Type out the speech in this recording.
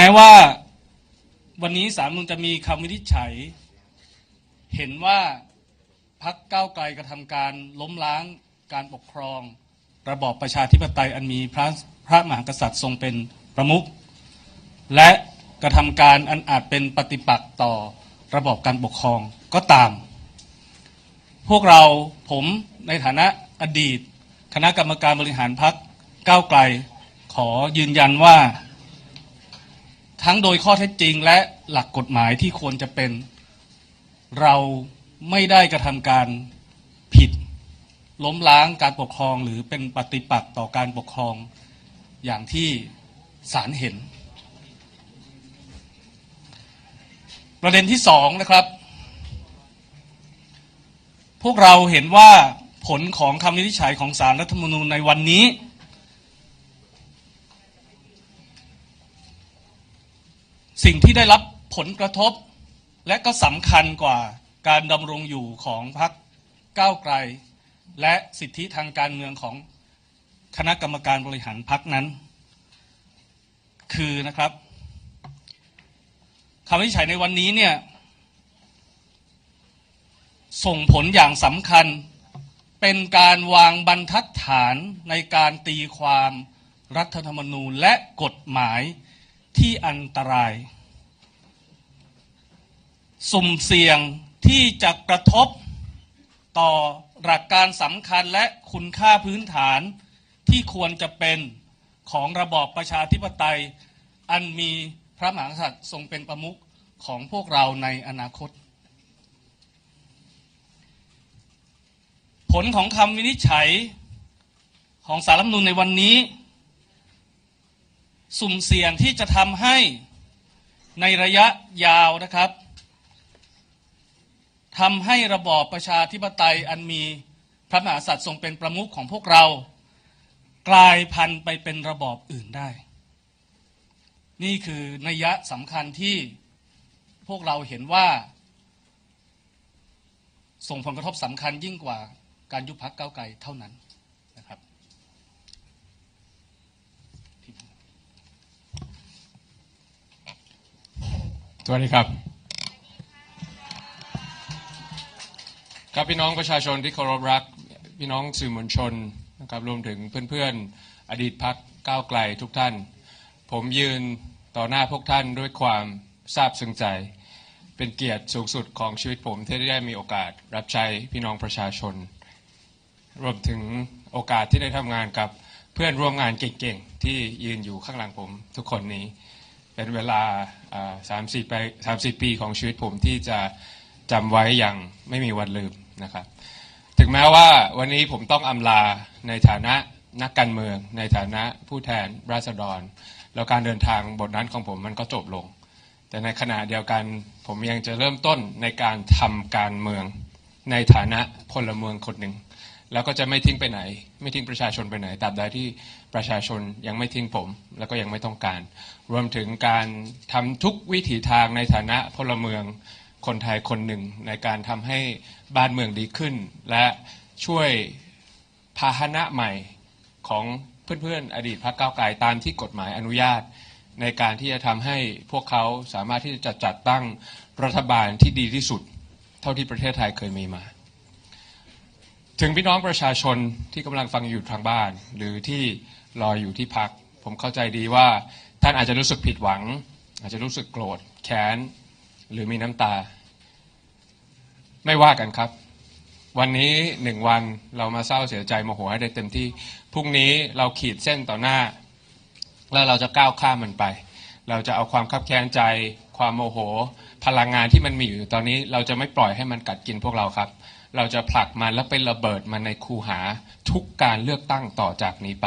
แม้ว่าวันนี้สารนุนจะมีคำวินิจฉัย เห็นว่าพักเก้าวไกลกระทำการล้มล้างการปกครอง ระบอบประชาธิปไตยอันมีพระพระมหากษัตริย์ทรงเป็นประมุขและกระทำการอันอาจเป็นปฏิปักษ์ต่อระบอบการปกครองก็ตาม พวกเราผมในฐานะอดีต คณะกรรมการบริหารพักก้าวไกล ขอยืนยันว่า ทั้งโดยข้อเท็จจริงและหลักกฎหมายที่ควรจะเป็น เราไม่ได้กระทำการผิด ล้มล้างการปกครองหรือเป็นปฏิปักษ์ต่อการปกครองอย่างที่ศาลเห็น ประเด็นที่สองนะครับ พวกเราเห็นว่าผลของคำวินิจฉัยของสารรัฐธรรมนูญในวันนี้ สิ่งที่ได้รับผลกระทบ และก็สำคัญกว่าการดำรงอยู่ของพรรคก้าวไกล และสิทธิทางการเมืองของคณะกรรมการบริหารพรรคนั้น คือนะครับคำวินิจฉัยในวันนี้เนี่ยส่งผลอย่างสำคัญเป็นการวางบรรทัดฐานในการตีความรัฐธรรมนูญและกฎหมาย ที่อันตราย สุ่มเสี่ยงที่จะกระทบต่อหลักการสำคัญและคุณค่าพื้นฐานที่ควรจะเป็นของระบอบประชาธิปไตย อันมีพระมหากษัตริย์ทรงเป็นประมุขของพวกเราในอนาคต ผลของคำวินิจฉัยของสารรัฐมนูญในวันนี้ สุ่มเสี่ยงที่จะทำให้ในระยะยาวนะครับทำให้ระบอบประชาธิปไตยอันมีพระมหากษัตริย์ทรงเป็นประมุขของพวกเรา กลายพันธุ์ไปเป็นระบอบอื่นได้ นี่คือนัยยะสำคัญที่พวกเราเห็นว่า ส่งผลกระทบสำคัญยิ่งกว่าการยุบพักเก้าไกลเท่านั้นนะครับ สวัสดีครับ ครับพี่น้องประชาชนที่เคารพรัก พี่น้องสื่อมวลชนนะครับรวมถึงเพื่อนๆ อดีตพักก้าวไกลทุกท่าน ผมยืนต่อหน้าพวกท่านด้วยความซาบซึ้งใจ เป็นเกียรติสูงสุดของชีวิตผมที่ได้มีโอกาสรับใช้พี่น้องประชาชน รวมถึงโอกาสที่ได้ทำงานกับเพื่อนร่วมงานเก่งๆ ที่ยืนอยู่ข้างหลังผมทุกคนนี้ เป็นเวลาสามสี่ปีสามสิบปีของชีวิตผมที่จะจำไว้อย่างไม่มีวันลืมนะครับ ถึงแม้ว่าวันนี้ผมต้องอำลาในฐานะนักการเมือง ในฐานะผู้แทนราษฎร แล้วการเดินทางบทนั้นของผมมันก็จบลง แต่ในขณะเดียวกันผมยังจะเริ่มต้นในการทำการเมืองในฐานะพลเมืองคนหนึ่ง แล้วก็จะไม่ทิ้งไปไหน ไม่ทิ้งประชาชนไปไหนตราบใดที่ประชาชนยังไม่ทิ้งผม แล้วก็ยังไม่ต้องการ รวมถึงการทำทุกวิถีทางในฐานะพลเมืองคนไทยคนหนึ่งในการทำให้บ้านเมืองดีขึ้น และช่วยพาหนะใหม่ของเพื่อนๆอดีตพรรคก้าวไกลตามที่กฎหมายอนุญาต ในการที่จะทำให้พวกเขาสามารถที่จะจัดตั้งรัฐบาลที่ดีที่สุด เท่าที่ประเทศไทยเคยมีมา ถึงพี่น้องประชาชนที่กำลังฟังอยู่ทางบ้าน หรือที่รออยู่ที่พัก ผมเข้าใจดีว่าท่านอาจจะรู้สึกผิดหวัง อาจจะรู้สึกโกรธแค้น หรือมีน้ำตา ไม่ว่ากันครับ วันนี้หนึ่งวันเรามาเศร้าเสียใจโมโหให้ได้เต็มที่พรุ่งนี้เราขีดเส้นต่อหน้า แล้วเราจะก้าวข้ามมันไป เราจะเอาความคับแค้นใจ ความโมโห พลังงานที่มันมีอยู่ตอนนี้ เราจะไม่ปล่อยให้มันกัดกินพวกเราครับ เราจะผลักมันแล้วไประเบิดมันในคูหาทุกการเลือกตั้งต่อจากนี้ไป